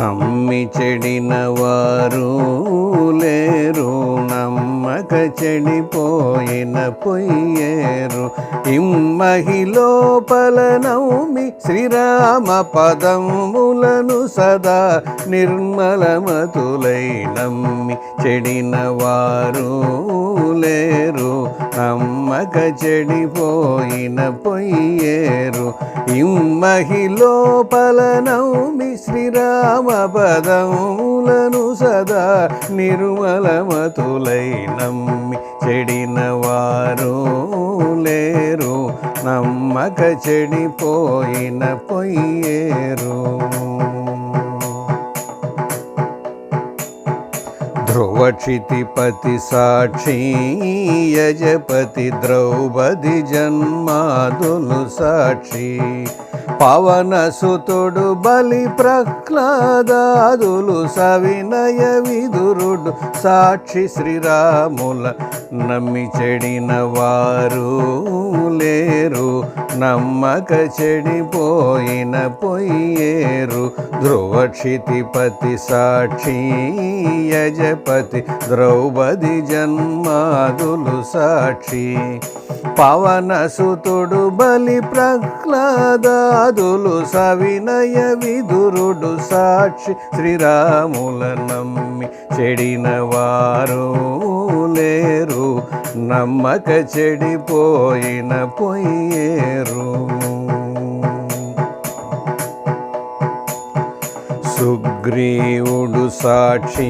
నమ్మి చెడిన వారు లేరు నమ్మక చెడిపోయిన పొయ్యేరు. ఇమ్మహి లోపల నౌమి శ్రీరామ పదములను సదా నిర్మలమతులై నమ్మి చెడిన వారు లేరు నమ్మ నమ్మక చెడిపోయిన పొయ్యేరు. ఇమ్మహి లోపల నౌమి శ్రీరామ పదములను సదా నిర్మలమతులై నమ్మి చెడిన వారు లేరు. నమ్మక చెడిపోయిన పొయ్యేరు. ధ్రువక్షితిపతి సాక్షి యజపతి ద్రౌపది జన్మాదులు సాక్షి పవన సుతుడు బలి ప్రహ్లాదాదులు సవినయ విదురుడు సాక్షి శ్రీరాముల నమ్మి చెడిన వారు లేరు నమ్మక చెడిపోయిన పొయ్యేరు. ధ్రువక్షితిపతి సాక్షి యజపతి ద్రౌపది జన్మాదులు సాక్షి. పవన సుతుడు బలి ప్రహ్లాదాదులు సవినయ విదురుడు సాక్షి. శ్రీరాముల నమ్మి చెడిన వారు లేరు. నమ్మక చెడిపోయిన పొయ్యేరు. సుగ్రీవుడు సాక్షి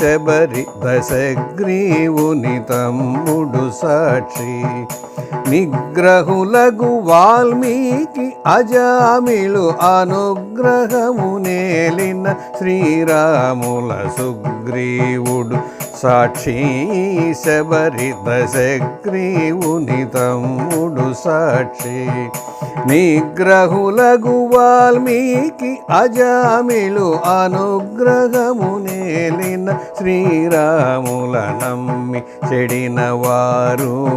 శబరి దశగ్రీవుని తమ్ముడు సాక్షి. నిగ్రహులగు వాల్మీకి అజామిలు అనుగ్రహము నేలిన శ్రీరాముల సుగ్రీవుడు సాక్షి శబరి దశగ్రీవుని తమ్ముడు సాక్షి. నిగ్రహులగు వాల్మీకి అజామిలు అనుగ్రహమునేలిన శ్రీరాముల నమ్మి చెడిన వారు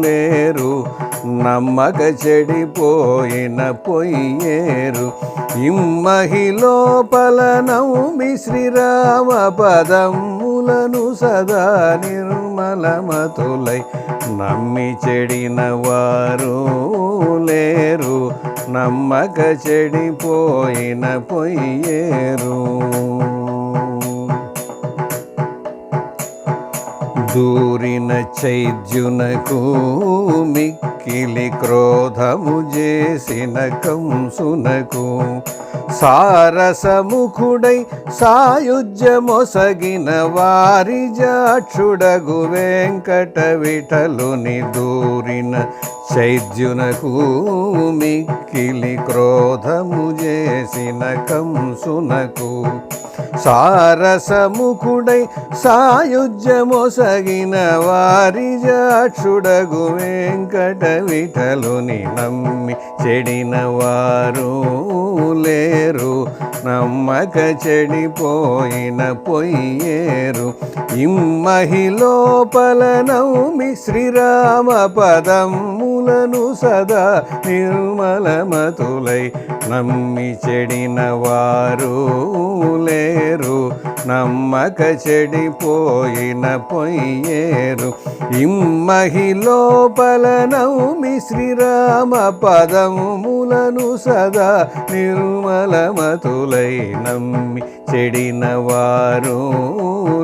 లేరు. నమ్మక చెడిపోయిన పొయ్యేరు. ఇమ్మహి లోపల నౌమి శ్రీరామ పదములను సదా నిర్మలమతులై నమ్మి చెడిన వారు లేరు. నమ్మక చెడిపోయిన పొయ్యేరు. దూరిన చైద్యునకు మిక్కిలి క్రోధము చేసిన కంసునకు సారసముఖుడై సాయుజ్యమొసగిన వారి జాక్షుడగు వెంకట విఠలుని దూరిన చైద్యునకు మిక్కిలి క్రోధము చేసిన కంసునకు సారసముఖుడై సాయుజ్యమొసగిన వారి జాక్షుడగు వెంకట విఠలుని నమ్మి చెడిన వారు లేరు. నమ్మక చెడిపోయిన పొయ్యేరు. ఇమ్మహి లోపల నౌమి శ్రీరామ పదములను సదా నిర్మలమతులై నమ్మి చెడిన వారు లేరు. నమ్మక చెడిపోయిన పొయ్యేరు. ఇమ్మహి లోపల నౌమి శ్రీరామ పదములను సదా నిర్మలమతులై నమ్మి చెడిన వారు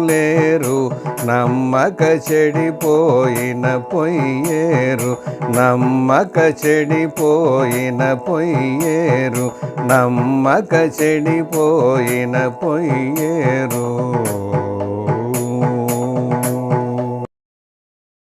లేరు. నమ్మక చెడిపోయిన పొయ్యేరు. నా నమ్మక చెడిపోయిన పొయ్యేరు నమ్మక చెడిపోయిన పొయ్యేరు.